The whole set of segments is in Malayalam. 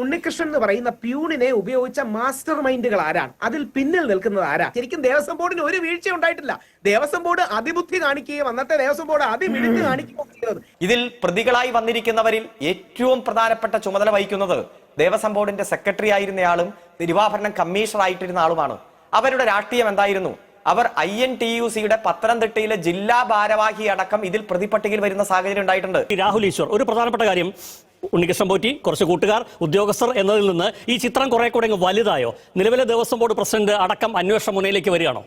ഉണ്ണികൃഷ്ണൻ എന്ന് പറയുന്ന പ്യൂണിനെ ഉപയോഗിച്ച മാസ്റ്റർ മൈൻഡുകൾ ആരാണ്? അതിൽ പിന്നിൽ നിൽക്കുന്നത് ആരാ? ശരിക്കും ദേവസ്വം ബോർഡിന് ഒരു വീഴ്ച ഉണ്ടായിട്ടില്ല. ദേവസ്വം ബോർഡ് അതിബുദ്ധി കാണിക്കുകയും അന്നത്തെ ദേവസ്വം ബോർഡ് അതിമിടുക്ക് കാണിക്കുകയും ഇതിൽ പ്രതികളായി വന്നിരിക്കുന്നവരിൽ ഏറ്റവും പ്രധാനപ്പെട്ട ചുമതല വഹിക്കുന്നത് ദേവസ്വം ബോർഡിന്റെ സെക്രട്ടറി ആയിരുന്നയാളും തിരുവാഭരണം കമ്മീഷണർ ആയിട്ടിരുന്ന ആളുമാണ്. അവരുടെ രാഷ്ട്രീയം എന്തായിരുന്നു? അവർ ഐ എൻ ടി യു സിയുടെ പത്തനംതിട്ടയിലെ ജില്ലാ ഭാരവാഹി അടക്കം ഇതിൽ പ്രതിപട്ടികയിൽ വരുന്ന സാഹചര്യം ഉണ്ടായിട്ടുണ്ട്. രാഹുൽ ഈശ്വർ ഒരു പ്രധാനപ്പെട്ട കാര്യം ഉണ്ണികൃഷ്ണൻ പോറ്റി കുറച്ച് കൂട്ടുകാർ ഉദ്യോഗസ്ഥർ എന്നതിൽ നിന്ന് ഈ ചിത്രം കുറെ കൂടെ വലുതായോ? നിലവിലെ ദേവസ്വം ബോർഡ് പ്രസിഡന്റ് അടക്കം അന്വേഷണ മുന്നയിലേക്ക് വരികയാണോ?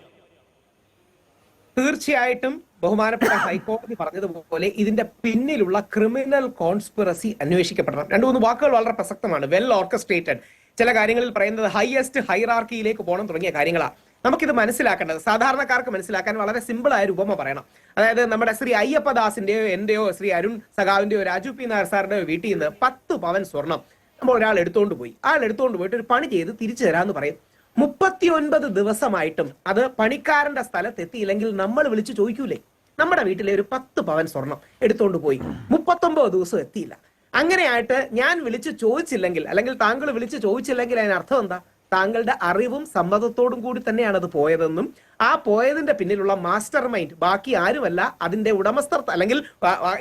തീർച്ചയായിട്ടും ബഹുമാനപ്പെട്ട ഹൈക്കോടതി പറഞ്ഞതുപോലെ ഇതിന്റെ പിന്നിലുള്ള ക്രിമിനൽ കോൺസ്പിറസി അന്വേഷിക്കപ്പെടണം. രണ്ടു മൂന്ന് വാക്കുകൾ വളരെ പ്രസക്തമാണ്. Well orchestrated. ചില കാര്യങ്ങളിൽ പറയുന്നത് ഹയസ്റ്റ് ഹൈറാർക്കിയിലേക്ക് പോകണം തുടങ്ങിയ കാര്യങ്ങളാണ് നമുക്കിത് മനസ്സിലാക്കേണ്ടത്. സാധാരണക്കാർക്ക് മനസ്സിലാക്കാൻ വളരെ സിമ്പിൾ ആയ ഉപമ പറയണം. അതായത് നമ്മുടെ ശ്രീ അയ്യപ്പദാസിന്റെയോ എന്റെയോ ശ്രീ അരുൺ സഖാവിന്റെയോ രാജു പി നായർ സാറിന്റെയോ വീട്ടിൽ നിന്ന് പത്ത് പവൻ സ്വർണം നമ്മൾ ഒരാൾ എടുത്തുകൊണ്ട് പോയി. ആൾ എടുത്തുകൊണ്ട് പോയിട്ട് ഒരു പണി ചെയ്ത് തിരിച്ചു തരാമെന്ന് പറയും. മുപ്പത്തിയൊൻപത് ദിവസമായിട്ടും അത് പണിക്കാരന്റെ സ്ഥലത്ത് എത്തിയില്ലെങ്കിൽ നമ്മൾ വിളിച്ച് ചോദിക്കൂലേ? നമ്മുടെ വീട്ടിലെ ഒരു പത്ത് പവൻ സ്വർണം എടുത്തുകൊണ്ട് പോയി. മുപ്പത്തൊമ്പത് ദിവസം എത്തിയില്ല. അങ്ങനെയായിട്ട് ഞാൻ വിളിച്ച് ചോദിച്ചില്ലെങ്കിൽ അല്ലെങ്കിൽ താങ്കൾ വിളിച്ച് ചോദിച്ചില്ലെങ്കിൽ അതിന് അർത്ഥം എന്താ? താങ്കളുടെ അറിവും സമ്മതത്തോടും കൂടി തന്നെയാണ് അത് പോയതെന്നും ആ പോയതിന്റെ പിന്നിലുള്ള മാസ്റ്റർ മൈൻഡ് ബാക്കി ആരുമല്ല അതിന്റെ ഉടമസ്ഥർ അല്ലെങ്കിൽ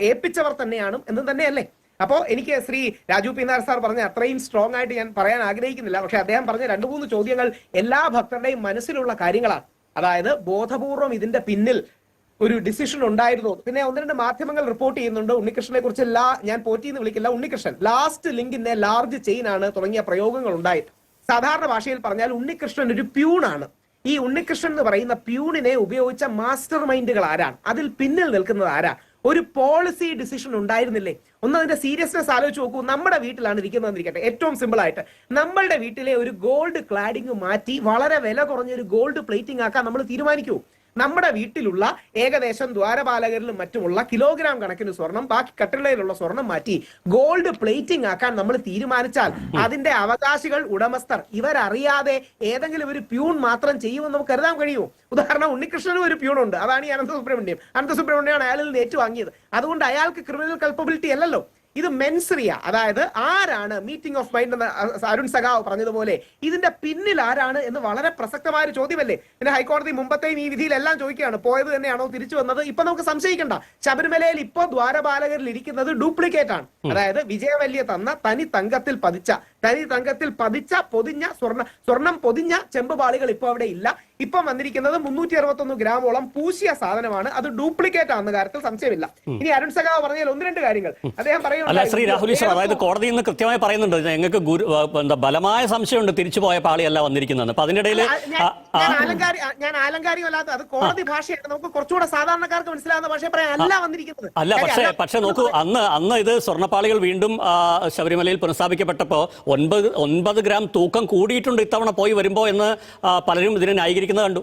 ഏൽപ്പിച്ചവർ തന്നെയാണ് എന്നും തന്നെയല്ലേ? അപ്പോ എനിക്ക് ശ്രീ രാജു പി നായർ സാർ പറഞ്ഞ അത്രയും സ്ട്രോങ് ആയിട്ട് ഞാൻ പറയാൻ ആഗ്രഹിക്കുന്നില്ല. പക്ഷെ അദ്ദേഹം പറഞ്ഞ രണ്ടു മൂന്ന് ചോദ്യങ്ങൾ എല്ലാ ഭക്തരുടെയും മനസ്സിലുള്ള കാര്യങ്ങളാണ്. അതായത് ബോധപൂർവം ഇതിന്റെ പിന്നിൽ ഒരു ഡിസിഷൻ ഉണ്ടായിരുന്നു. പിന്നെ ഒന്ന് രണ്ട് മാധ്യമങ്ങൾ റിപ്പോർട്ട് ചെയ്യുന്നുണ്ട്. ഉണ്ണികൃഷ്ണനെ കുറിച്ച് ലാ ഞാൻ പോറ്റി എന്ന് വിളിക്കില്ല. ഉണ്ണികൃഷ്ണൻ ലാസ്റ്റ് ലിങ്കിന്റെ ലാർജ് ചെയിൻ ആണ് തുടങ്ങിയ പ്രയോഗങ്ങൾ ഉണ്ടായിട്ട്. സാധാരണ ഭാഷയിൽ പറഞ്ഞാൽ ഉണ്ണികൃഷ്ണൻ ഒരു പ്യൂണാണ്. ഈ ഉണ്ണികൃഷ്ണൻ എന്ന് പറയുന്ന പ്യൂണിനെ ഉപയോഗിച്ച മാസ്റ്റർ മൈൻഡുകൾ ആരാണ്? അതിൽ പിന്നിൽ നിൽക്കുന്നത് ആരാ? ഒരു പോളിസി ഡിസിഷൻ ഉണ്ടായിരുന്നില്ലേ? ഒന്ന് അതിന്റെ സീരിയസ്നെസ് ആലോചിച്ച് നോക്കൂ. നമ്മുടെ വീട്ടിലാണ് ഇരിക്കുന്നത് ഇരിക്കട്ടെ ഏറ്റവും സിമ്പിൾ ആയിട്ട് നമ്മളുടെ വീട്ടിലെ ഒരു ഗോൾഡ് ക്ലാഡിങ് മാറ്റി വളരെ വില കുറഞ്ഞ ഒരു ഗോൾഡ് പ്ലേറ്റിംഗ് ആക്കാൻ നമ്മൾ തീരുമാനിക്കൂ. നമ്മുടെ വീട്ടിലുള്ള ഏകദേശം ദ്വാരപാലകരിലും മറ്റുമുള്ള കിലോഗ്രാം കണക്കിന് സ്വർണം ബാക്കി കട്ടിളയിലുള്ള സ്വർണം മാറ്റി ഗോൾഡ് പ്ലേറ്റിംഗ് ആക്കാൻ നമ്മൾ തീരുമാനിച്ചാൽ അതിന്റെ അവകാശികൾ ഉടമസ്ഥർ ഇവരറിയാതെ ഏതെങ്കിലും ഒരു പ്യൂൺ മാത്രം ചെയ്യുമെന്ന് നമുക്ക് കരുതാൻ കഴിയുമോ? ഉദാഹരണം ഉണ്ണികൃഷ്ണനും ഒരു പ്യൂൺ ഉണ്ട് അതാണ് ഈ അനന്ത സുബ്രഹ്മണ്യം. അനന്ത സുബ്രഹ്മണ്യമാണ് അയാളിൽ നിന്ന് ഏറ്റുവാങ്ങിയത്. അതുകൊണ്ട് അയാൾക്ക് ക്രിമിനൽ കൾപ്പബിലിറ്റി അല്ലല്ലോ. ഇത് മെൻസറിയ. അതായത് ആരാണ് മീറ്റിംഗ് ഓഫ് മൈൻഡ് എന്ന് അരുൺ സഖാവ് പറഞ്ഞതുപോലെ ഇതിന്റെ പിന്നിൽ ആരാണ് എന്ന് വളരെ പ്രസക്തമായ ഒരു ചോദ്യമല്ലേ? പിന്നെ ഹൈക്കോടതി മുമ്പത്തെയും ഈ വിധിയിലെല്ലാം ചോദിക്കുകയാണ് പോയത് തന്നെയാണോ തിരിച്ചു വന്നത്? ഇപ്പൊ നമുക്ക് സംശയിക്കണ്ട. ശബരിമലയിൽ ഇപ്പോ ദ്വാരപാലകരിൽ ഇരിക്കുന്നത് ഡ്യൂപ്ലിക്കേറ്റ് ആണ്. അതായത് വിജയവല്യ തന്ന തനി തങ്കത്തിൽ പതിച്ച തനി തങ്കത്തിൽ പതിച്ച പൊതിഞ്ഞ സ്വർണ സ്വർണം പൊതിഞ്ഞ ചെമ്പുപാളികൾ ഇപ്പൊ അവിടെ ഇല്ല. ഇപ്പം വന്നിരിക്കുന്നത് മുന്നൂറ്റി അറുപത്തൊന്ന് ഗ്രാമോളം പൂശിയ സാധനമാണ്. അത് ഡ്യൂപ്ലിക്കേറ്റ് ആണെന്ന കാര്യത്തിൽ സംശയമില്ല. ഇനി അരുൺ സഖാവ് പറഞ്ഞാൽ ഒന്ന് രണ്ട് കാര്യങ്ങൾ. അദ്ദേഹം അല്ല ശ്രീ രാഹുൽ ഈശ്വർ അതായത് കോടതി കോടതിയിൽ നിന്ന് കൃത്യമായി പറയുന്നുണ്ട്. ഞങ്ങൾക്ക് ഗുരു എന്താ ബലമായ സംശയമുണ്ട് തിരിച്ചു പോയ പാളിയല്ല വന്നിരിക്കുന്നതെന്ന്. അപ്പൊ അതിനിടയിൽ ഞാൻ- ഞാൻ ആലങ്കാരി ഞാൻ ആലങ്കാരികമല്ലാത്ത അത് കോടതി ഭാഷയാണ് നമുക്ക് കുറച്ചുകൂടെ സാധാരണക്കാർക്ക് മനസ്സിലാകുന്ന ഭാഷ പറയാൻ അല്ല വന്നിരിക്കുന്നത്. അല്ല പക്ഷേ പക്ഷെ നോക്കൂ അന്ന് അന്ന് ഇത് സ്വർണപ്പാളികൾ വീണ്ടും ശബരിമലയിൽ പുനഃസ്ഥാപിക്കപ്പെട്ടപ്പോൾ ഒൻപത് ഒൻപത് ഗ്രാം തൂക്കം കൂടിയിട്ടുണ്ട് ഇത്തവണ പോയി വരുമ്പോൾ എന്ന് പലരും ഇതിനെ ന്യായീകരിക്കുന്നത് കണ്ടു.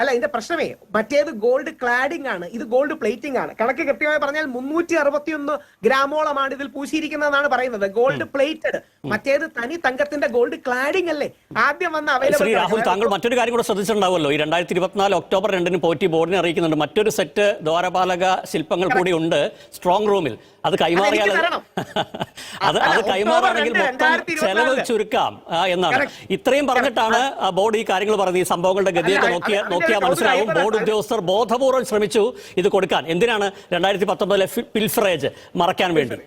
അല്ല ഇതിന്റെ പ്രശ്നമേ മറ്റേത് ഗോൾഡ് ക്ലാഡിംഗ് ആണ്. ഇത് ഗോൾഡ് പ്ലേറ്റിംഗ് ആണ്. കണക്ക് കൃത്യമായി പറഞ്ഞാൽ മുന്നൂറ്റി അറുപത്തിയൊന്ന് ഗ്രാമോളമാണ് ഇതിൽ പൂശിയിരിക്കുന്നതെന്നാണ് പറയുന്നത്. ഗോൾഡ് പ്ലേറ്റഡ് മറ്റേത് തനി തങ്കത്തിന്റെ ഗോൾഡ് ക്ലാഡിംഗ് അല്ലേ? ആദ്യം വന്ന അവൈലബിൾ രാഹുൽ താങ്കൾ മറ്റൊരു കാര്യം കൂടെ ശ്രദ്ധിച്ചിട്ടുണ്ടാവുമല്ലോ. ഈ രണ്ടായിരത്തി ഇരുപത്തിനാല് ഒക്ടോബർ രണ്ടിന് പോറ്റി ബോർഡിനെ അറിയിക്കുന്നുണ്ട്. മറ്റൊരു സെറ്റ് ദ്വാരപാലക ശില്പങ്ങൾ കൂടി ഉണ്ട് സ്ട്രോങ് റൂമിൽ അത് കൈമാറിയാൽ അത് അത് കൈമാറുകയാണെങ്കിൽ മൊത്തം ചെലവ് ചുരുക്കാം. എന്നാണ്. ഇത്രയും പറഞ്ഞിട്ടാണ് ബോർഡ് ഈ കാര്യങ്ങൾ പറഞ്ഞത്. ഈ സംഭവങ്ങളുടെ ഗതിയൊക്കെ നോക്കിയാൽ നോക്കിയ അതിന്റെ നോക്കിയാൽ മനസ്സിലാവും. ബോർഡ് ഉദ്യോഗസ്ഥർ ബോധപൂർവം ശ്രമിച്ചു ഇത് കൊടുക്കാൻ. എന്തിനാണ് രണ്ടായിരത്തി പത്തൊമ്പതിലെ പിൽഫറേജ് മറക്കാൻ വേണ്ടി?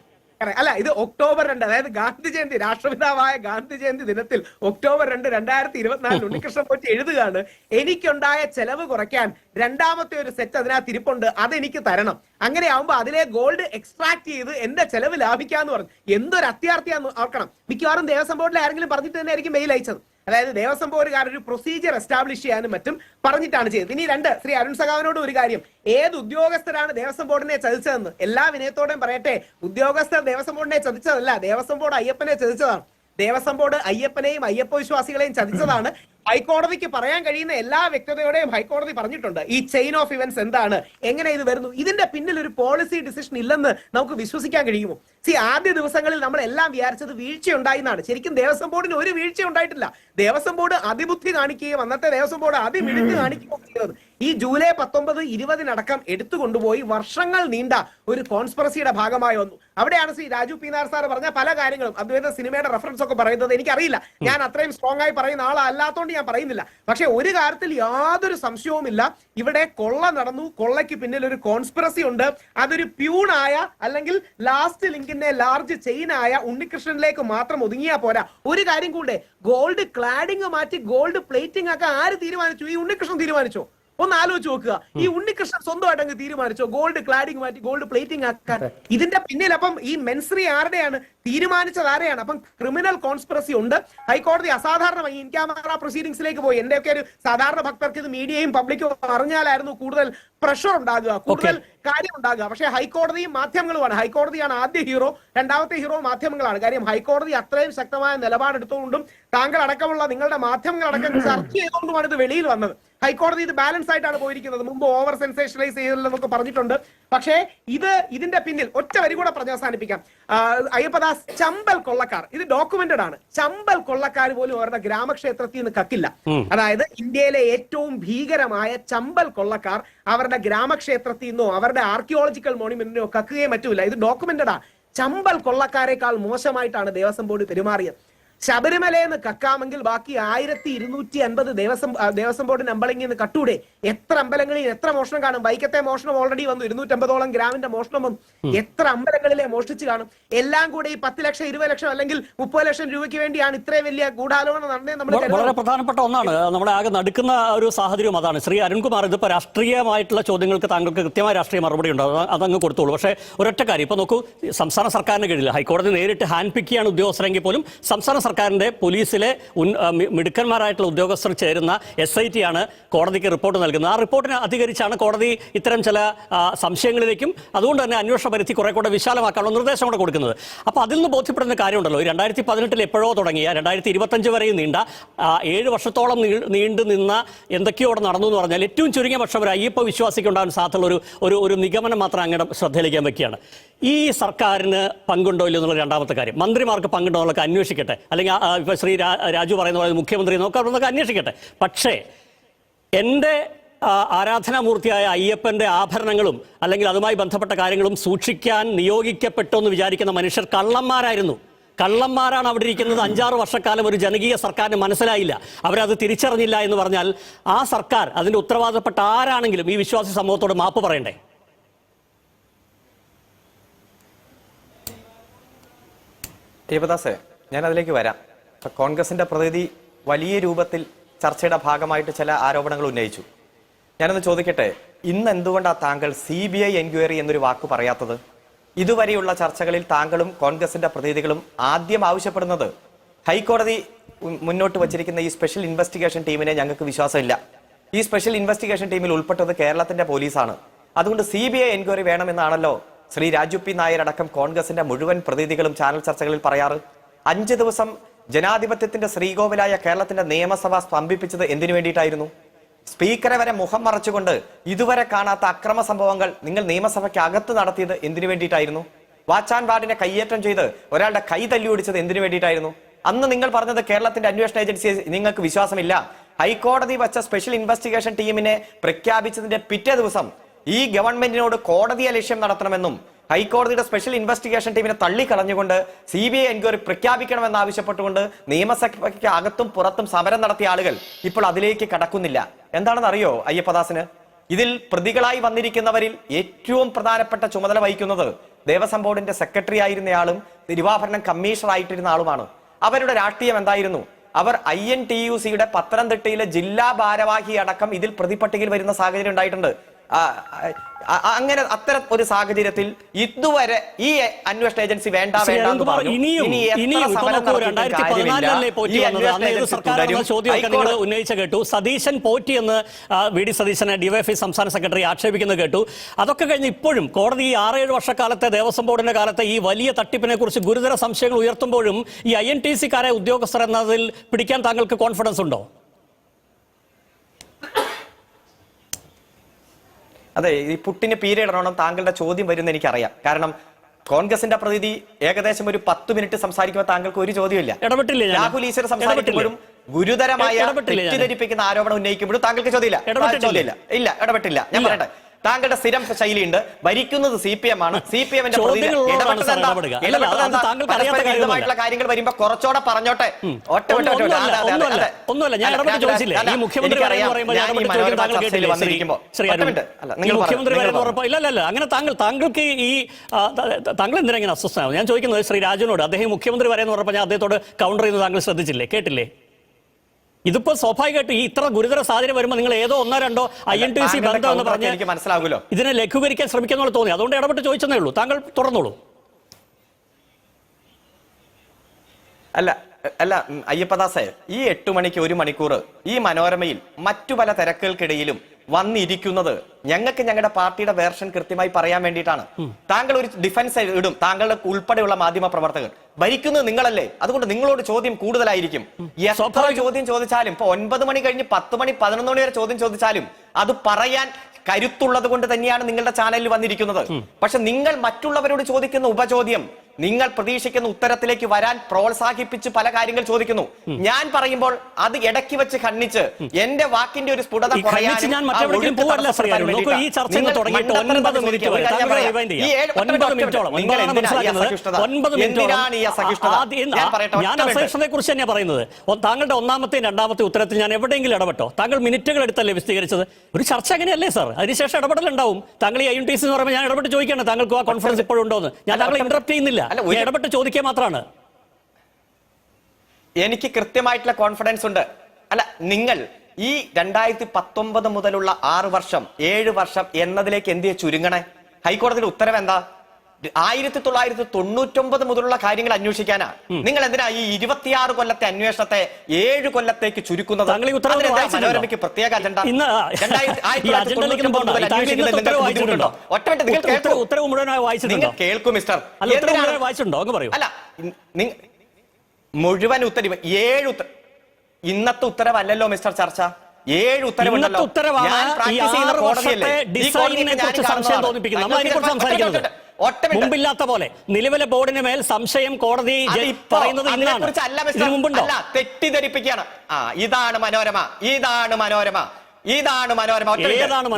അല്ല ഇത് ഒക്ടോബർ രണ്ട് അതായത് ഗാന്ധി ജയന്തി രാഷ്ട്രപിതാവായ ഗാന്ധി ജയന്തി ദിനത്തിൽ ഒക്ടോബർ രണ്ട് രണ്ടായിരത്തി ഇരുപത്തിനാലിൽ ഉണ്ണികൃഷ്ണൻ പോറ്റി എഴുതുകയാണ് എനിക്കുണ്ടായ ചെലവ് കുറയ്ക്കാൻ രണ്ടാമത്തെ ഒരു സെറ്റ് അതിനകത്ത് ഇരിപ്പുണ്ട് അതെനിക്ക് തരണം. അങ്ങനെ ആവുമ്പോ അതിലെ ഗോൾഡ് എക്സ്ട്രാക്ട് ചെയ്ത് എന്റെ ചെലവ് ലാഭിക്കാന്ന് പറഞ്ഞു. എന്തൊരു അത്യാർത്ഥിയാന്ന് ഓർക്കണം. മിക്കവാറും ദേവസ്വം ബോർഡിൽ ആരെങ്കിലും പറഞ്ഞിട്ട് തന്നെ ആയിരിക്കും മെയിൽ അയച്ചത്. അതായത് ദേവസ്വം ബോർഡുകാർ ഒരു പ്രൊസീജിയർ എസ്റ്റാബ്ലിഷ് ചെയ്യാനും മറ്റും പറഞ്ഞിട്ടാണ് ചെയ്തത്. ഇനി രണ്ട് ശ്രീ അരുൺ സഖാവിനോട് ഒരു കാര്യം. ഏത് ഉദ്യോഗസ്ഥരാണ് ദേവസ്വം ബോർഡിനെ ചതിച്ചതെന്ന്? എല്ലാ വിനയത്തോടെയും പറയട്ടെ. ഉദ്യോഗസ്ഥർ ദേവസ്വം ബോർഡിനെ ചതിച്ചതല്ല ദേവസ്വം ബോർഡ് അയ്യപ്പനെ ചതിച്ചതാണ്. ദേവസ്വം ബോർഡ് അയ്യപ്പനെയും അയ്യപ്പ വിശ്വാസികളെയും ചതിച്ചതാണ്. ഹൈക്കോടതിക്ക് പറയാൻ കഴിയുന്ന എല്ലാ വ്യക്തതയോടെയും ഹൈക്കോടതി പറഞ്ഞിട്ടുണ്ട്. ഈ ചെയിൻ ഓഫ് ഇവന്റ്സ് എന്താണ്? എങ്ങനെ ഇത് വരുന്നു? ഇതിന്റെ പിന്നിൽ ഒരു പോളിസി ഡിസിഷൻ ഇല്ലെന്ന് നമുക്ക് വിശ്വസിക്കാൻ കഴിയുമോ? സി ആദ്യ ദിവസങ്ങളിൽ നമ്മൾ എല്ലാം വിചാരിച്ചത് വീഴ്ച ഉണ്ടായിന്നാണ് ശരിക്കും ദേവസ്വം ബോർഡിന് ഒരു വീഴ്ച ഉണ്ടായിട്ടില്ല ദേവസ്വം ബോർഡ് അതിബുദ്ധി കാണിക്കുകയും അന്നത്തെ ദേവസ്വം ബോർഡ് അതിമിടുക്ക് കാണിക്കുകയും ചെയ്തത്. ഈ ജൂലൈ പത്തൊമ്പത് ഇരുപതിനടക്കം എടുത്തുകൊണ്ടുപോയി വർഷങ്ങൾ നീണ്ട ഒരു കോൺസ്പെറസിയുടെ ഭാഗമായി വന്നു. അവിടെയാണ് ശ്രീ രാജു പി നാർ സാർ പറഞ്ഞ പല കാര്യങ്ങളും. അദ്വൈത സിനിമയുടെ റെഫറൻസ് ഒക്കെ പറയുന്നത് എനിക്കറിയില്ല. ഞാൻ അത്രയും സ്ട്രോങ് ആയി പറയുന്ന ആളല്ലാത്തോണ്ട് ഞാൻ പറയുന്നില്ല. പക്ഷെ ഒരു കാര്യത്തിൽ യാതൊരു സംശയവുമില്ല. ഇവിടെ കൊള്ള നടന്നു. കൊള്ളയ്ക്ക് പിന്നിൽ ഒരു കോൺസ്പിറസി ഉണ്ട്. അതൊരു പ്യൂണായ അല്ലെങ്കിൽ ലാസ്റ്റ് ലിങ്കിന്റെ ലാർജ് ചെയിനായ ഉണ്ണികൃഷ്ണനിലേക്ക് മാത്രം ഒതുങ്ങിയാ പോരാ. ഒരു കാര്യം കൂടെ ഗോൾഡ് ക്ലാഡിംഗ് മാറ്റി ഗോൾഡ് പ്ലേറ്റിംഗ് ഒക്കെ ആര് തീരുമാനിച്ചു? ഈ ഉണ്ണികൃഷ്ണൻ തീരുമാനിച്ചോ? ഒന്ന് ആലോചിച്ച് നോക്കുക. ഈ ഉണ്ണികൃഷ്ണൻ സ്വന്തമായിട്ട് അങ്ങ് തീരുമാനിച്ചോ? ഗോൾഡ് ക്ലാഡിംഗ് മാറ്റി ഗോൾഡ് പ്ലേറ്റിംഗ് ആക്കാൻ. ഇതിന്റെ പിന്നിൽ അപ്പം ഈ മെൻസ്രി ആരുടെയാണ്? തീരുമാനിച്ചത് ആരെയാണ്? അപ്പം ക്രിമിനൽ കോൺസ്പിറസി ഉണ്ട്. ഹൈക്കോടതി അസാധാരണമായി ഇൻ ക്യാമറ പ്രൊസീഡിംഗ്സിലേക്ക് പോയി. എന്റെയൊക്കെ ഒരു സാധാരണ ഭക്തർക്ക് ഇത് മീഡിയയും പബ്ലിക്കും അറിഞ്ഞാലായിരുന്നു കൂടുതൽ പ്രഷർ ഉണ്ടാകുക കൂടുതൽ കാര്യം ഉണ്ടാകുക. പക്ഷേ ഹൈക്കോടതിയും മാധ്യമങ്ങളുമാണ്. ഹൈക്കോടതിയാണ് ആദ്യ ഹീറോ രണ്ടാമത്തെ ഹീറോ മാധ്യമങ്ങളാണ്. കാര്യം ഹൈക്കോടതി അത്രയും ശക്തമായ നിലപാടെടുത്തുകൊണ്ടും താങ്കൾ അടക്കമുള്ള നിങ്ങളുടെ മാധ്യമങ്ങൾ അടക്കം ചർച്ച ചെയ്തുകൊണ്ടുമാണ് ഇത് വെളിയിൽ വന്നത്. ഹൈക്കോടതി ഇത് ബാലൻസ് ആയിട്ടാണ് പോയിരിക്കുന്നത്. മുമ്പ് ഓവർ സെൻസേഷനലൈസ് ചെയ്തില്ലെന്നൊക്കെ പറഞ്ഞിട്ടുണ്ട്. പക്ഷേ ഇത് ഇതിന്റെ പിന്നിൽ ഒറ്റ വരി കൂടെ പറഞ്ഞ് അവസാനിപ്പിക്കാം. അയ്യപ്പദാസ് ചമ്പൽ കൊള്ളക്കാർ. ഇത് ഡോക്യുമെന്റഡ് ആണ്. ചമ്പൽ കൊള്ളക്കാർ പോലും അവരുടെ ഗ്രാമക്ഷേത്രത്തിൽ നിന്ന് കക്കില്ല. അതായത് ഇന്ത്യയിലെ ഏറ്റവും ഭീകരമായ ചമ്പൽ കൊള്ളക്കാർ അവരുടെ ഗ്രാമക്ഷേത്രത്തിൽ നിന്നോ അവരുടെ ആർക്കിയോളജിക്കൽ മോണിമെന്റിനോ കക്കുകയും പറ്റൂല. ഇത് ഡോക്യുമെന്റഡ് ആ. ചമ്പൽ കൊള്ളക്കാരെക്കാൾ മോശമായിട്ടാണ് ദേവസ്വം ബോർഡ് പെരുമാറിയത്. ശബരിമലയെന്ന് കക്കാമെങ്കിൽ ബാക്കി ആയിരത്തി ഇരുന്നൂറ്റി അൻപത് ദേവസ്വം ദേവസ്വം ബോർഡിന് അമ്പലങ്ങളിൽ നിന്ന് കട്ടൂടെ. എത്ര അമ്പലങ്ങളിൽ എത്ര മോഷണം കാണും? വൈക്കത്തെ മോഷണം ഓൾറെഡി വന്നു. ഇരുന്നൂറ്റമ്പതോളം ഗ്രാമിന്റെ മോഷണം വന്നു. എത്ര അമ്പലങ്ങളിലെ മോഷ്ടിച്ചു കാണും? എല്ലാം കൂടെ ഈ പത്ത് ലക്ഷം ഇരുപത് ലക്ഷം അല്ലെങ്കിൽ മുപ്പത് ലക്ഷം രൂപയ്ക്ക് വേണ്ടിയാണ് ഇത്രയും വലിയ ഗൂഢാലോചന നടന്നത് നമ്മൾ വളരെ പ്രധാനപ്പെട്ട ഒന്നാണ്. നമ്മളെ ആകെ നടുക്കുന്ന ഒരു സാഹചര്യം അതാണ്. ശ്രീ അരുൺകുമാർ ഇതിപ്പോ രാഷ്ട്രീയമായിട്ടുള്ള ചോദ്യങ്ങൾക്ക് താങ്കൾക്ക് കൃത്യമായ രാഷ്ട്രീയ മറുപടി ഉണ്ട്. അത് അതങ്ങ് കൊടുത്തോളൂ. പക്ഷേ ഒരൊറ്റ കാര്യം. ഇപ്പൊ നോക്കൂ സംസ്ഥാന സർക്കാരിന് കീഴിൽ ഹൈക്കോടതി നേരിട്ട് ഹാൻഡ് പിക്ക് ചെയ്യാണ് ഉദ്യോഗസ്ഥരെങ്കിൽ പോലും സംസ്ഥാന സർക്കാരിന്റെ പോലീസിലെ മിടുക്കന്മാരായിട്ടുള്ള ഉദ്യോഗസ്ഥർ ചേരുന്ന എസ് ഐ ടി ആണ് കോടതിക്ക് റിപ്പോർട്ട് നൽകുന്നത്. ആ റിപ്പോർട്ടിനെ അധികരിച്ചാണ് കോടതി ഇത്തരം ചില സംശയങ്ങളിലേക്കും അതുകൊണ്ട് തന്നെ അന്വേഷണ പരിധി കുറെ കൂടെ വിശാലമാക്കാനുള്ള നിർദ്ദേശം കൂടെ കൊടുക്കുന്നത്. അപ്പോൾ അതിൽ നിന്ന് ബോധ്യപ്പെടുന്ന കാര്യമുണ്ടല്ലോ. രണ്ടായിരത്തി പതിനെട്ടിൽ എപ്പോഴോ തുടങ്ങിയ രണ്ടായിരത്തി ഇരുപത്തഞ്ച് വരെയും നീണ്ട ഏഴ് വർഷത്തോളം നീണ്ടു നിന്ന എന്തൊക്കെയോ അവിടെ നടന്നു എന്ന് പറഞ്ഞാൽ ഏറ്റവും ചുരുങ്ങിയ പക്ഷം ഒരു അയ്യപ്പ വിശ്വാസിക്കുണ്ടാകാൻ സാധ്യതയുള്ള ഒരു ഒരു നിഗമനം മാത്രം അങ്ങയുടെ ശ്രദ്ധയിലേക്കാൻ വയ്ക്കുകയാണ് ഈ സർക്കാരിന് പങ്കുണ്ടോ ഇല്ല എന്നുള്ള രണ്ടാമത്തെ കാര്യം. മന്ത്രിമാർക്ക് പങ്കുണ്ടോ എന്നുള്ളതൊക്കെ അന്വേഷിക്കട്ടെ. അല്ലെങ്കിൽ ഇപ്പൊ ശ്രീ രാജു പറയുന്ന പോലെ മുഖ്യമന്ത്രി നോക്കാറുള്ളതൊക്കെ അന്വേഷിക്കട്ടെ. പക്ഷേ എന്റെ ആരാധനാമൂർത്തിയായ അയ്യപ്പന്റെ ആഭരണങ്ങളും അല്ലെങ്കിൽ അതുമായി ബന്ധപ്പെട്ട കാര്യങ്ങളും സൂക്ഷിക്കാൻ നിയോഗിക്കപ്പെട്ടോ എന്ന് വിചാരിക്കുന്ന മനുഷ്യർ കള്ളന്മാരായിരുന്നു. കള്ളന്മാരാണ് അവിടെ ഇരിക്കുന്നത്. അഞ്ചാറ് വർഷക്കാലം ഒരു ജനകീയ സർക്കാരിന് മനസ്സിലായില്ല. അവരത് തിരിച്ചറിഞ്ഞില്ല എന്ന് പറഞ്ഞാൽ ആ സർക്കാർ അതിന്റെ ഉത്തരവാദപ്പെട്ട ആരാണെങ്കിലും ഈ വിശ്വാസി സമൂഹത്തോട് മാപ്പ് പറയണ്ടേ? ദീപദാസേ ഞാൻ അതിലേക്ക് വരാം. കോൺഗ്രസിന്റെ പ്രതിനിധി വലിയ രൂപത്തിൽ ചർച്ചയുടെ ഭാഗമായിട്ട് ചില ആരോപണങ്ങൾ ഉന്നയിച്ചു. ഞാനൊന്ന് ചോദിക്കട്ടെ ഇന്ന് എന്തുകൊണ്ടാണ് താങ്കൾ സി ബി ഐ എൻക്വയറി എന്നൊരു വാക്ക് പറയാത്തത്? ഇതുവരെയുള്ള ചർച്ചകളിൽ താങ്കളും കോൺഗ്രസിന്റെ പ്രതിനിധികളും ആദ്യം ആവശ്യപ്പെടുന്നത് ഹൈക്കോടതി മുന്നോട്ട് വച്ചിരിക്കുന്ന ഈ സ്പെഷ്യൽ ഇൻവെസ്റ്റിഗേഷൻ ടീമിനെ ഞങ്ങൾക്ക് വിശ്വാസമില്ല. ഈ സ്പെഷ്യൽ ഇൻവെസ്റ്റിഗേഷൻ ടീമിൽ ഉൾപ്പെട്ടത് കേരളത്തിന്റെ പോലീസാണ്. അതുകൊണ്ട് സി ബി ഐ എൻക്വയറി വേണമെന്നാണല്ലോ ശ്രീ രാജു പി നായർ അടക്കം കോൺഗ്രസിന്റെ മുഴുവൻ പ്രതിനിധികളും ചാനൽ ചർച്ചകളിൽ പറയാറ് അഞ്ച് ദിവസം ജനാധിപത്യത്തിന്റെ ശ്രീകോവിലായ കേരളത്തിന്റെ നിയമസഭ സ്തംഭിപ്പിച്ചത് എന്തിനു വേണ്ടിയിട്ടായിരുന്നു? സ്പീക്കറെ വരെ മുഖം മറച്ചുകൊണ്ട് ഇതുവരെ കാണാത്ത അക്രമ സംഭവങ്ങൾ നിങ്ങൾ നിയമസഭയ്ക്ക് അകത്ത് നടത്തിയത് എന്തിനു വേണ്ടിയിട്ടായിരുന്നു? വാച്ചാൻ വാർഡിനെ കയ്യേറ്റം ചെയ്ത് ഒരാളുടെ കൈ തല്ലി ഓടിച്ചത് എന്തിനു വേണ്ടിയിട്ടായിരുന്നു? അന്ന് നിങ്ങൾ പറഞ്ഞത് കേരളത്തിന്റെ അന്വേഷണ ഏജൻസി നിങ്ങൾക്ക് വിശ്വാസമില്ല. ഹൈക്കോടതി വച്ച സ്പെഷ്യൽ ഇൻവെസ്റ്റിഗേഷൻ ടീമിനെ പ്രഖ്യാപിച്ചതിന്റെ പിറ്റേ ദിവസം ഈ ഗവൺമെന്റിനോട് കോടതിയെ ലക്ഷ്യം നടത്തണമെന്നും ഹൈക്കോടതിയുടെ സ്പെഷ്യൽ ഇൻവെസ്റ്റിഗേഷൻ ടീമിനെ തള്ളിക്കളഞ്ഞുകൊണ്ട് സി ബി ഐ എൻക്വയറി പ്രഖ്യാപിക്കണമെന്ന് ആവശ്യപ്പെട്ടുകൊണ്ട് നിയമസഭയ്ക്ക് അകത്തും പുറത്തും സമരം നടത്തിയ ആളുകൾ ഇപ്പോൾ അതിലേക്ക് കടക്കുന്നില്ല. എന്താണെന്ന് അറിയോ അയ്യപ്പദാസിന്? ഇതിൽ പ്രതികളായി വന്നിരിക്കുന്നവരിൽ ഏറ്റവും പ്രധാനപ്പെട്ട ചുമതല വഹിക്കുന്നത് ദേവസ്വം ബോർഡിന്റെ സെക്രട്ടറി ആയിരുന്നയാളും തിരുവാഭരണം കമ്മീഷണർ ആയിട്ടിരുന്ന ആളുമാണ്. അവരുടെ രാഷ്ട്രീയം എന്തായിരുന്നു? അവർ ഐ എൻ ടി യു സിയുടെ പത്തനംതിട്ടയിലെ ജില്ലാ ഭാരവാഹി അടക്കം ഇതിൽ പ്രതിപട്ടികയിൽ വരുന്ന സാഹചര്യം ഉണ്ടായിട്ടുണ്ട്. അങ്ങനെ അത്തരം ഒരു സാഹചര്യത്തിൽ ഇതുവരെ ഈ അന്വേഷണ ഏജൻസി വേണ്ട വേണ്ട എന്ന് പറഞ്ഞു. ഇനി ഉന്നയിച്ച കേട്ടു. സതീശൻ പോറ്റി എന്ന് വി ഡി സതീശനെ ഡിവൈഎഫ്ഐ സംസ്ഥാന സെക്രട്ടറി ആക്ഷേപിക്കുന്നത് കേട്ടു. അതൊക്കെ കഴിഞ്ഞ് ഇപ്പോഴും കോടതി ഈ ആറേഴ് വർഷക്കാലത്തെ ദേവസ്വം ബോർഡിന്റെ കാലത്തെ ഈ വലിയ തട്ടിപ്പിനെ കുറിച്ച് ഗുരുതര സംശയങ്ങൾ ഉയർത്തുമ്പോഴും ഈ ഐ എൻ ടി സിക്കാരെ ഉദ്യോഗസ്ഥർ എന്നതിൽ പിടിക്കാൻ താങ്കൾക്ക് കോൺഫിഡൻസ് ഉണ്ടോ? അതെ ഈ പുട്ടിന് പീരിയഡാണോ താങ്കളുടെ ചോദ്യം വരുന്ന എനിക്കറിയാം കാരണം കോൺഗ്രസിന്റെ പ്രതിനിധി ഏകദേശം ഒരു പത്ത് മിനിറ്റ് സംസാരിക്കുമ്പോൾ താങ്കൾക്ക് ഒരു ചോദ്യമില്ല ഇടപെട്ടില്ല? രാഹുൽ ഈശ്വർ സംസാരിക്കുമ്പോഴും ഗുരുതരമായ. തെറ്റിദ്ധരിപ്പിക്കുന്ന ആരോപണം ഉന്നയിക്കുമ്പോഴും താങ്കൾക്ക് ചോദ്യമില്ല? ചോദ്യമില്ല ഇല്ല ഇടപെട്ടില്ല ഞാൻ. പറയട്ടെ താങ്കളുടെ സ്ഥിരം ശൈലിയുണ്ട്. ഭരിക്കുന്നത് സി പി എം ആണ്. സി പി എമ്മിന്റെ ഇടപെട്ടതായിട്ടുള്ള കാര്യങ്ങൾ വരുമ്പോ കുറച്ചോടെ പറഞ്ഞോട്ടെ. ഒന്നുമല്ല, ഞാൻ ചോദിച്ചില്ലേ? മുഖ്യമന്ത്രി. ഇല്ല അങ്ങനെ താങ്കൾ താങ്കൾക്ക് ഈ താങ്കൾ എന്തിനാ ഇങ്ങനെ അസ്വസ്ഥനാവും ഞാൻ ചോദിക്കുന്നത് ശ്രീ രാജുവിനോട്. അദ്ദേഹം മുഖ്യമന്ത്രി പറയുന്ന ഉറപ്പ് ഞാൻ അദ്ദേഹത്തോട് കൗണ്ടർ ചെയ്യുന്നത് താങ്കൾ ശ്രദ്ധിച്ചില്ലേ? കേട്ടില്ലേ? ഇതിപ്പോ സ്വാഭാവികമായിട്ട് ഈ ഇത്ര ഗുരുതര സാധനം വരുമ്പോൾ നിങ്ങൾ ഏതോ ഒന്നോ രണ്ടോ ഐ എൻ ടി സി ബന്ധം എന്ന് പറഞ്ഞ് എനിക്ക് മനസ്സിലാകുമല്ലോ ഇതിനെ ലഘൂകരിക്കാൻ ശ്രമിക്കുന്ന തോന്നി. അതുകൊണ്ട് ഇടപെട്ട് ചോദിച്ചതേ ഉള്ളൂ. താങ്കൾ തുറന്നോളൂ. അല്ല അല്ല അയ്യപ്പദാസേ ഈ എട്ട് മണിക്ക് ഒരു മണിക്കൂർ ഈ മനോരമയിൽ മറ്റു പല തിരക്കുകൾക്കിടയിലും വന്നിരിക്കുന്നത്. ഞങ്ങൾക്ക് ഞങ്ങളുടെ പാർട്ടിയുടെ വേർഷൻ കൃത്യമായി പറയാൻ വേണ്ടിയിട്ടാണ്. താങ്കൾ ഒരു ഡിഫൻസ് ഇടും. താങ്കളുടെ ഉൾപ്പെടെയുള്ള മാധ്യമ പ്രവർത്തകർ. ഭരിക്കുന്നത് നിങ്ങളല്ലേ? അതുകൊണ്ട് നിങ്ങളോട് ചോദ്യം കൂടുതലായിരിക്കും. എത്ര ചോദ്യം ചോദിച്ചാലും ഇപ്പൊ ഒൻപത് മണി കഴിഞ്ഞ് പത്ത് മണി പതിനൊന്ന് മണി വരെ ചോദ്യം ചോദിച്ചാലും അത് പറയാൻ കരുത്തുള്ളത് കൊണ്ട് തന്നെയാണ് നിങ്ങളുടെ ചാനലിൽ വന്നിരിക്കുന്നത്. പക്ഷെ നിങ്ങൾ മറ്റുള്ളവരോട് ചോദിക്കുന്ന ഉപചോദ്യം നിങ്ങൾ പ്രതീക്ഷിക്കുന്ന ഉത്തരത്തിലേക്ക് വരാൻ പ്രോത്സാഹിപ്പിച്ച് പല കാര്യങ്ങൾ ചോദിക്കുന്നു. ഞാൻ പറയുമ്പോൾ അത് ഇടയ്ക്ക് വെച്ച് ഖണ്ഡിച്ച് എന്റെ വാക്കിന്റെ ഒരു സ്ഫുടത. കുറിച്ച് തന്നെയാണ് പറയുന്നത്. താങ്കളുടെ ഒന്നാമത്തെയും രണ്ടാമത്തെ ഉത്തരത്തിൽ ഞാൻ എവിടെയെങ്കിലും ഇടപെട്ടോ? താങ്കൾ മിനിറ്റുകൾ എടുത്തല്ലേ വിശദീകരിച്ചത്? ഒരു ചർച്ച അങ്ങനെയല്ലേ സാർ? അതിനുശേഷം ഇടപെടലുണ്ടാവും. താങ്കൾ ഈ ഐ എൻ ടി സി എന്ന് പറയുമ്പോൾ ഞാൻ ഇടപെട്ട് ചോദിക്കുകയാണ് താങ്കൾക്ക് ആ കോൺഫറൻസ് ഇപ്പോഴും ഉണ്ടോ എന്ന് ഞാൻ താങ്കളെ ഇന്ററപ്റ്റ് ചെയ്യുന്നില്ല. ഇടപെട്ട് ചോദിക്കുക മാത്രമാണ് എനിക്ക് കൃത്യമായിട്ടുള്ള കോൺഫിഡൻസ് ഉണ്ട്. അല്ല നിങ്ങൾ ഈ രണ്ടായിരത്തി പത്തൊമ്പത് മുതലുള്ള ആറ് വർഷം ഏഴ് വർഷം എന്നതിലേക്ക് എന്തിയെ ചുരുങ്ങണേ? ഹൈക്കോടതിയുടെ ഉത്തരവ് എന്താ ആയിരത്തി തൊള്ളായിരത്തി തൊണ്ണൂറ്റൊമ്പത് മുതലുള്ള കാര്യങ്ങൾ അന്വേഷിക്കാനാ. നിങ്ങൾ എന്തിനാ ഈ ഇരുപത്തിയാറ് കൊല്ലത്തെ അന്വേഷണത്തെ ഏഴ് കൊല്ലത്തേക്ക് ചുരുക്കുന്നത്? മനോരമയ്ക്ക് പ്രത്യേക അജണ്ട? കേൾക്കും? ഒറ്റ നിങ്ങൾ മിസ്റ്റർ. അല്ല, മുഴുവൻ ഉത്തരവ് ഏഴ് ഉത്തര ഇന്നത്തെ ഉത്തരവല്ലല്ലോ മിസ്റ്റർ ചർച്ച. ഏഴ് ഉത്തരവുണ്ടല്ലോ. ഉത്തരവാണ് ഞാൻ ഈ പ്രാക്ടീസ് ചെയ്യുന്ന ആറ് കോടതിയല്ലേ? വർഷത്തെ ഡിസൈനിനെ കുറിച്ച് സംശയം തോന്നിപ്പിക്കുന്നു തോന്നിപ്പിക്കുന്നത് നമ്മൾ അതിനെക്കുറിച്ച് സംസാരിക്കുന്നത്. മുമ്പില്ലാത്ത പോലെ. നിലവിലെ ബോർഡിന് മേൽ സംശയം കോടതി പറയുന്നത് തെറ്റിദ്ധരിപ്പിക്കുകയാണ്. ആ ഇതാണ് മനോരമ. ഇതാണ് മനോരമ. ഇതാണ് മനോരമ?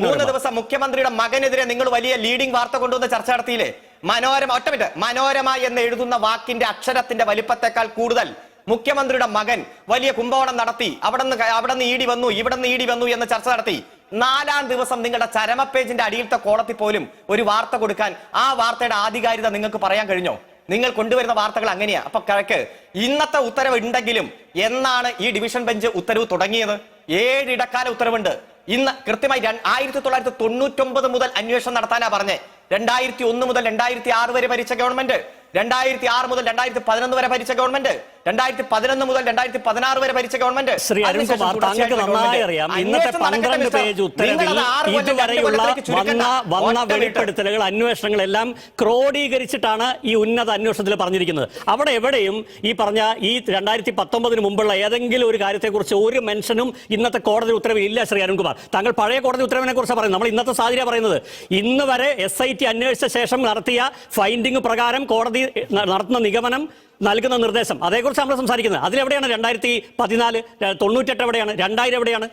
മൂന്ന് ദിവസം മുഖ്യമന്ത്രിയുടെ മകനെതിരെ നിങ്ങൾ വലിയ ലീഡിംഗ് വാർത്ത കൊണ്ടുവന്ന് ചർച്ച നടത്തിയില്ലേ? മനോരമ ഒറ്റ മിനിറ്റ്. മനോരമ എന്ന് എഴുതുന്ന വാക്കിന്റെ അക്ഷരത്തിന്റെ വലിപ്പത്തെക്കാൾ കൂടുതൽ മുഖ്യമന്ത്രിയുടെ മകൻ വലിയ കുംഭകോണം നടത്തി. അവിടെ നിന്ന് അവിടെ നിന്ന് ഈടി വന്നു ഇവിടെ നിന്ന് ഈടി വന്നു എന്ന് ചർച്ച നടത്തി. നാലാം ദിവസം നിങ്ങളുടെ ചരമ പേജിന്റെ അടിയിലത്തെ കോളത്തിൽ പോലും ഒരു വാർത്ത കൊടുക്കാൻ ആ വാർത്തയുടെ ആധികാരികത നിങ്ങൾക്ക് പറയാൻ കഴിഞ്ഞോ? നിങ്ങൾ കൊണ്ടുവരുന്ന വാർത്തകൾ അങ്ങനെയാ. അപ്പൊ കിഴക്ക് ഇന്നത്തെ ഉത്തരവ് ഉണ്ടെങ്കിലും എന്നാണ് ഈ ഡിവിഷൻ ബെഞ്ച് ഉത്തരവ് തുടങ്ങിയത്? ഏഴ് ഇടക്കാല ഉത്തരവുണ്ട്. ഇന്ന് കൃത്യമായി ആയിരത്തി തൊള്ളായിരത്തി തൊണ്ണൂറ്റൊമ്പത് മുതൽ അന്വേഷണം നടത്താനാ പറഞ്ഞേ. രണ്ടായിരത്തി ഒന്ന് മുതൽ രണ്ടായിരത്തി ആറ് വരെ ഭരിച്ച ഗവൺമെന്റ്. രണ്ടായിരത്തി ആറ് മുതൽ രണ്ടായിരത്തി പതിനൊന്ന് വരെ ഭരിച്ച ഗവൺമെന്റ്. രണ്ടായിരത്തി പതിനൊന്ന് മുതൽ രണ്ടായിരത്തി പതിനാറ് വരെ ഭരിച്ച ഗവൺമെന്റ് ശ്രീ അരുൺകുമാർ താങ്കൾക്ക് നന്നായി അറിയാം. ഇന്നത്തെ പന്ത്രണ്ട് പേജ് ഉത്തരവിൽ ഇതുവരെയുള്ള വന്ന വന്ന വെളിപ്പെടുത്തലുകൾ അന്വേഷണങ്ങളെല്ലാം ക്രോഡീകരിച്ചിട്ടാണ് ഈ ഉന്നത അന്വേഷണത്തിൽ പറഞ്ഞിരിക്കുന്നത്. അവിടെ എവിടെയും ഈ പറഞ്ഞ ഈ രണ്ടായിരത്തി പത്തൊമ്പതിന് മുമ്പുള്ള ഏതെങ്കിലും ഒരു കാര്യത്തെക്കുറിച്ച് ഒരു മെൻഷനും ഇന്നത്തെ കോടതി ഉത്തരവിൽ ഇല്ല ശ്രീ അരുൺകുമാർ താങ്കൾ പഴയ കോടതി ഉത്തരവിനെ കുറിച്ച് പറയുന്നത്. നമ്മൾ ഇന്നത്തെ സാഹചര്യം പറയുന്നത്. ഇന്ന് വരെ എസ് ഐ ടി അന്വേഷിച്ച ശേഷം നടത്തിയ ഫൈൻഡിംഗ് പ്രകാരം കോടതി നടത്തുന്ന നിഗമനം നൽകുന്ന നിർദ്ദേശം. അതേക്കുറിച്ച് നമ്മൾ സംസാരിക്കുന്നത്. അതിലെവിടെയാണ് രണ്ടായിരത്തി പതിനാല് തൊണ്ണൂറ്റെട്ട് എവിടെയാണ്? രണ്ടായിരം എവിടെയാണ്?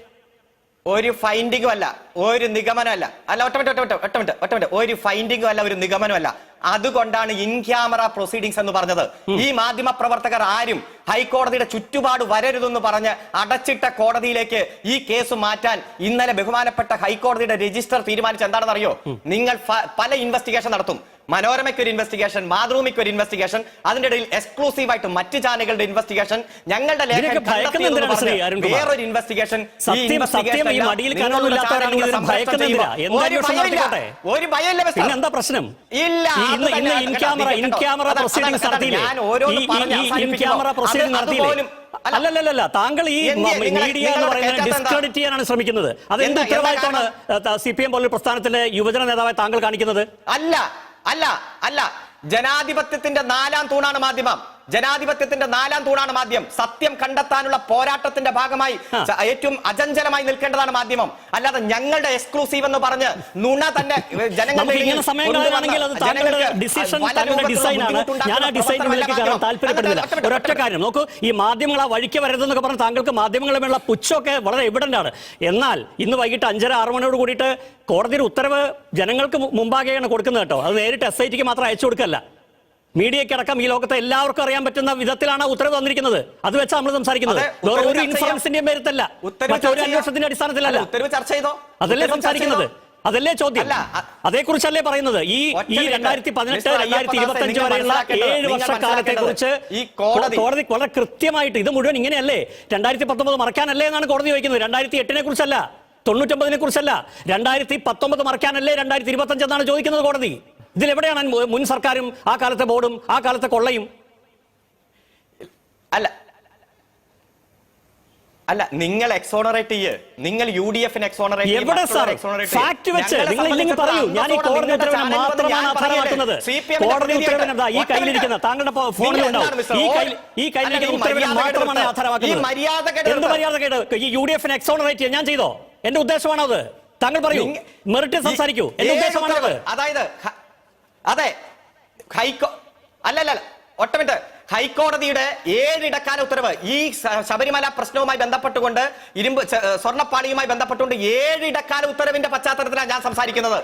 ഒരു ഫൈൻഡിങ്ങും അല്ല. ഒരു നിഗമനം അല്ല. ഒറ്റ മിനിറ്റ് ഒറ്റ ഒറ്റ മിനിറ്റ് ഒറ്റ മിനിറ്റ്. ഒരു ഫൈൻഡിങ്ങും അല്ല ഒരു നിഗമനം അല്ല. അതുകൊണ്ടാണ് ഇൻ ക്യാമറ പ്രൊസീഡിങ്സ് എന്ന് പറഞ്ഞത്. ഈ മാധ്യമ പ്രവർത്തകർ ആരും ഹൈക്കോടതിയുടെ ചുറ്റുപാട് വരരുതെന്ന് പറഞ്ഞ് അടച്ചിട്ട കോടതിയിലേക്ക് ഈ കേസ് മാറ്റാൻ ഇന്നലെ ബഹുമാനപ്പെട്ട ഹൈക്കോടതിയുടെ രജിസ്റ്റർ തീരുമാനിച്ച എന്താണെന്ന് അറിയോ നിങ്ങൾ പല ഇൻവെസ്റ്റിഗേഷൻ നടത്തും. മനോരമയ്ക്ക് ഒരു ഇൻവെസ്റ്റിഗേഷൻ മാതൃഭൂമിക്ക് ഒരു ഇൻവെസ്റ്റിഗേഷൻ അതിന്റെ ഇടയിൽ എക്സ്ക്ലൂസീവ് ആയിട്ട് മറ്റ് ചാനലുകളുടെ ഇൻവെസ്റ്റിഗേഷൻ ഞങ്ങളുടെ വേറൊരു ഇൻവെസ്റ്റിഗേഷൻ ഒരു ഭയമില്ല. പ്രശ്നം? ഇല്ല in camera in camera proceeding നടത്തിയില്ലേ? അല്ലല്ലല്ല താങ്കൾ ഈ മീഡിയ എന്ന് പറയുന്നത് ഡിസ്ക്രെഡിറ്റ് ചെയ്യാനാണ് ശ്രമിക്കുന്നത്. അത് എന്ത്? എന്താ ഉത്തരവാദിത്തമാണ് സി പി എം പോലൊരു പ്രസ്ഥാനത്തിലെ യുവജന നേതാവായി താങ്കൾ കാണിക്കുന്നത്? അല്ല അല്ല അല്ല. ജനാധിപത്യത്തിന്റെ നാലാം തൂണാണ് മാധ്യമം. ജനാധിപത്യത്തിന്റെ നാലാം തൂണാണ് മാധ്യമം. സത്യം കണ്ടെത്താനുള്ള പോരാട്ടത്തിന്റെ ഭാഗമായി ഏറ്റവും അചഞ്ചലമായി നിൽക്കേണ്ടതാണ് മാധ്യമം. അല്ലാതെ ഞങ്ങളുടെ എക്സ്ക്ലൂസീവ് എന്ന് പറഞ്ഞ് നുണ തന്നെ ഒരൊറ്റ കാര്യം. നോക്കൂ ഈ മാധ്യമങ്ങൾ ആ വഴിക്ക് വരരുതെന്നൊക്കെ പറഞ്ഞ് താങ്കൾക്ക് മാധ്യമങ്ങളുമുള്ള പുച്ഛമൊക്കെ വളരെ എവിഡന്റ് ആണ്. എന്നാൽ ഇന്ന് വൈകിട്ട് അഞ്ചര ആറ് മണിയോട് കൂടിയിട്ട് കോടതിയുടെ ഉത്തരവ് ജനങ്ങൾക്ക് മുമ്പാകെയാണ് കൊടുക്കുന്നത് കേട്ടോ. അത് നേരിട്ട് എസ് ഐ ടിക്ക് മാത്രം അയച്ചു കൊടുക്കല്ല. മീഡിയക്കടക്കം ഈ ലോകത്തെ എല്ലാവർക്കും അറിയാൻ പറ്റുന്ന വിധത്തിലാണ് ഉത്തരവ് വന്നിരിക്കുന്നത് അത് വെച്ചാണ് നമ്മൾ സംസാരിക്കുന്നത്. ഒരു പേരത്തല്ല മറ്റൊരു അന്വേഷണത്തിന്റെ അടിസ്ഥാനത്തിലല്ല. അതല്ലേ സംസാരിക്കുന്നത്. അതല്ലേ ചോദ്യം. അതേക്കുറിച്ചല്ലേ പറയുന്നത്. ഈ ഈ. രണ്ടായിരത്തി പതിനെട്ട് രണ്ടായിരത്തി ഇരുപത്തി അഞ്ച് വരെയുള്ള ഏഴ് വർഷക്കാലത്തെ കുറിച്ച് കോടതി വളരെ കൃത്യമായിട്ട് ഇത് മുഴുവൻ ഇങ്ങനെയല്ലേ? രണ്ടായിരത്തി പത്തൊമ്പത് മറക്കാനല്ലേ എന്നാണ് കോടതി ചോദിക്കുന്നത്. രണ്ടായിരത്തി എട്ടിനെ കുറിച്ചല്ല. തൊണ്ണൂറ്റൊമ്പതിനെ കുറിച്ചല്ല. രണ്ടായിരത്തി പത്തൊമ്പത് മറക്കാനല്ലേ രണ്ടായിരത്തി ഇരുപത്തി അഞ്ച് എന്നാണ് ചോദിക്കുന്നത് കോടതി. ഇതിലെവിടെയാണ് മുൻ സർക്കാരും ആ കാലത്തെ ബോർഡും ആ കാലത്തെ കൊള്ളയും? അല്ല. അല്ല നിങ്ങൾ എക്സോണറേറ്റ് ചെയ്യ്. നിങ്ങൾ യു ഡി എഫിന് എക്സോണറേറ്റ് എവിടെ സാർ? ഫാക്ട് വെച്ച് നിങ്ങൾ ഇല്ലെങ്കിൽ പറയൂ. ഞാൻ ഈ കോടതി ഉത്തരവിനെ മാത്രമാണ് ആധാരമാക്കുന്നത് കോടതി ഉത്തരവിന് എന്താ? ഈ കയ്യിലിരിക്കുന്ന താങ്കളുടെ ഫോ- ഫോണിൽ ഉണ്ടാവും ഈ കയ്യിൽ ഈ കയ്യിലിരിക്കുന്ന ഉത്തരവിനെ മാത്രമാണ് ആധാരമാക്കുന്നത് എന്ത് മര്യാദ ഈ യു ഡി എഫിന് എക്സോണറേറ്റ് ഞാൻ ചെയ്തോ? എന്റെ ഉദ്ദേശമാണോ അത് താങ്കൾ പറയൂ. മെറിറ്റ് സംസാരിക്കൂ. എന്റെ ഉദ്ദേശമാണോ അത് അതായത് അതെ ഹൈക്കോ അല്ലല്ല ഒറ്റ ഹൈക്കോടതിയുടെ ഏഴിടക്കാല ഉത്തരവ് ഈ ശബരിമല പ്രശ്നവുമായി ബന്ധപ്പെട്ടുകൊണ്ട് ഇരുമ്പ് സ്വർണപ്പാളിയുമായി ബന്ധപ്പെട്ടുകൊണ്ട് ഏഴിടക്കാല ഉത്തരവിന്റെ പശ്ചാത്തലത്തിലാണ് ഞാൻ സംസാരിക്കുന്നത്.